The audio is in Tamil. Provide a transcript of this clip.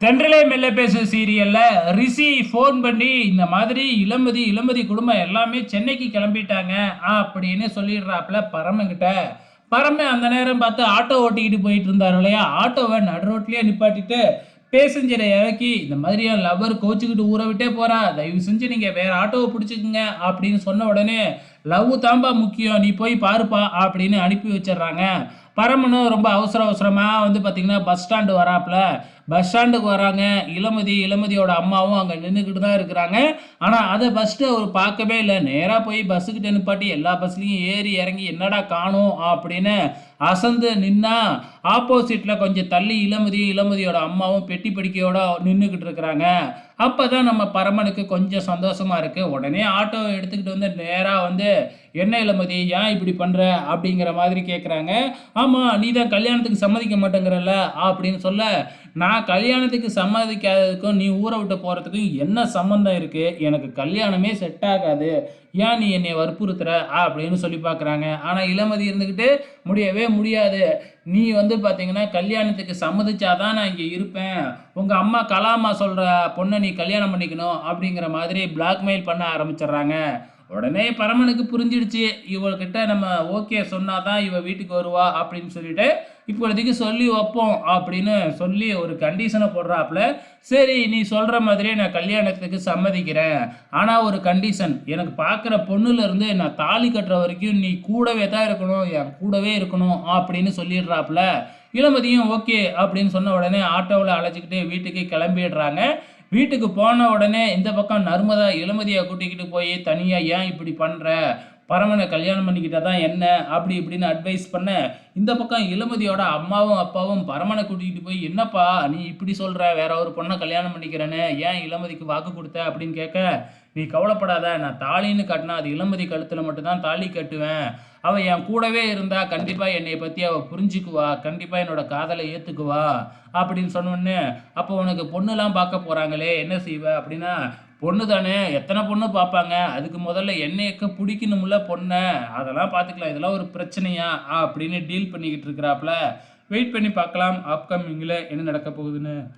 தென்றலே மெல்ல பேச சீரியல்ல ரிஷி ஃபோன் பண்ணி இந்த மாதிரி இளமதி இளமதி குடும்பம் எல்லாமே சென்னைக்கு கிளம்பிட்டாங்க அப்படின்னு சொல்லிடுறாப்புல பரமங்கிட்ட பரம அந்த நேரம் பார்த்து ஆட்டோ ஓட்டிக்கிட்டு போயிட்டு இருந்தார் இல்லையா? ஆட்டோவை நடு ரோட்லயே நிப்பாட்டிட்டு பேசஞ்சரை இறக்கி இந்த மாதிரி என் கோச்சுக்கிட்டு ஊற விட்டே போறா? தயவு செஞ்சு நீங்க வேற ஆட்டோவை பிடிச்சிக்குங்க அப்படின்னு சொன்ன உடனே லவ் தாம்பா முக்கியம் நீ போய் பாருப்பா அப்படின்னு அனுப்பி வச்சிடுறாங்க. பரமனும் ரொம்ப அவசர அவசரமாக வந்து பார்த்திங்கன்னா பஸ் ஸ்டாண்டு வராப்புல பஸ் ஸ்டாண்டுக்கு வராங்க. இளமதி இளமதியோட அம்மாவும் அங்கே நின்றுக்கிட்டு தான் இருக்கிறாங்க. ஆனால் அதை ஃபஸ்ட்டு அவர் பார்க்கவே இல்லை. நேராக போய் பஸ்ஸுக்கிட்ட நிப்பாட்டி எல்லா பஸ்லேயும் ஏறி இறங்கி என்னடா காணும் அப்படின்னு அசந்து நின்னா ஆப்போசிட்டில் கொஞ்சம் தள்ளி இளமதி இளமதியோட அம்மாவும் பெட்டி படிக்கையோட நின்றுக்கிட்டு இருக்கிறாங்க. அப்போ தான் நம்ம பரமனுக்கு கொஞ்சம் சந்தோஷமாக இருக்குது உடனே ஆட்டோவை எடுத்துக்கிட்டு வந்து நேராக வந்து என்ன இளமதி ஏன் இப்படி பண்ணுற அப்படிங்கிற மாதிரி கேட்குறாங்க ஆமாம் நீ தான் கல்யாணத்துக்கு சம்மதிக்க மாட்டேங்கிறல்ல அப்படின்னு சொல்ல நான் கல்யாணத்துக்கு சம்மதிக்காததுக்கும் நீ ஊரை விட்டு போகிறதுக்கும் என்ன சம்மந்தம் இருக்குது எனக்கு கல்யாணமே செட் ஆகாது. ஏன் நீ என்னை வற்புறுத்துற? அப்படின்னு சொல்லி பார்க்குறாங்க ஆனால் இளமதி இருந்துக்கிட்டு முடியவே முடியாது. நீ வந்து பார்த்தீங்கன்னா கல்யாணத்துக்கு சம்மதிச்சாதான் நான் இங்கே இருப்பேன். உங்கள் அம்மா கலாமா சொல்கிற பொண்ணை நீ கல்யாணம் பண்ணிக்கணும் அப்படிங்கிற மாதிரி பிளாக்மெயில் பண்ண ஆரம்பிச்சிடுறாங்க. உடனே பரமனுக்கு புரிஞ்சிடுச்சு இவள்கிட்ட நம்ம ஓகே சொன்னாதான் இவ வீட்டுக்கு வருவா அப்படின்னு சொல்லிட்டு இப்பொழுதுக்கு சொல்லி வைப்போம் அப்படின்னு சொல்லி ஒரு கண்டிஷனை போடுறாப்புல சரி நீ சொல்கிற மாதிரியே நான் கல்யாணத்துக்கு சம்மதிக்கிறேன். ஆனால் ஒரு கண்டிஷன் எனக்கு பார்க்குற பொண்ணுலேருந்து நான் தாலி கட்டுற வரைக்கும் நீ கூடவே தான் இருக்கணும் என் கூடவே இருக்கணும் அப்படின்னு சொல்லிடுறாப்புல. இளமதியும் ஓகே அப்படின்னு சொன்ன உடனே ஆட்டோவில் அழைச்சிக்கிட்டு வீட்டுக்கு கிளம்பிடுறாங்க. வீட்டுக்கு போன உடனே இந்த பக்கம் நர்மதா இளமதியை கூட்டிக்கிட்டு போய் தனியாக ஏன் இப்படி பண்ணுற பரமனை கல்யாணம் பண்ணிக்கிட்டா தான் என்ன? அப்படி இப்படின்னு அட்வைஸ் பண்ண இந்த பக்கம் இளமதியோட அம்மாவும் அப்பாவும் பரமனை கூட்டிகிட்டு போய் என்னப்பா நீ இப்படி சொல்கிற வேற ஒரு பொண்ணை கல்யாணம் பண்ணிக்கிறேன்னு. ஏன் இளமதிக்கு வாக்கு கொடுத்த? அப்படின்னு கேட்க நீ கவலைப்படாத. நான் தாலின்னு கட்டினா அது இளமதி கழுத்தில் மட்டும்தான் தாலி கட்டுவேன். அவள் என் கூடவே இருந்தா கண்டிப்பாக என்னை பற்றி அவள் புரிஞ்சுக்குவா. கண்டிப்பாக என்னோட காதலை ஏற்றுக்குவா அப்படின்னு சொன்னோடனே அப்போ உனக்கு பொண்ணுலாம் பார்க்க போகிறாங்களே என்ன செய்வ? அப்படின்னா பொண்ணு தானே எத்தனை பொண்ணு பார்ப்பாங்க? அதுக்கு முதல்ல என்னையக்க பிடிக்கணும்ல பொண்ணை? அதெல்லாம் பார்த்துக்கலாம். இதெல்லாம் ஒரு பிரச்சனையா? அப்படின்னு டீல் பண்ணிக்கிட்டு இருக்கிறாப்புல. வெயிட் பண்ணி பார்க்கலாம். அப்கமிங்கில் என்ன நடக்க போகுதுன்னு.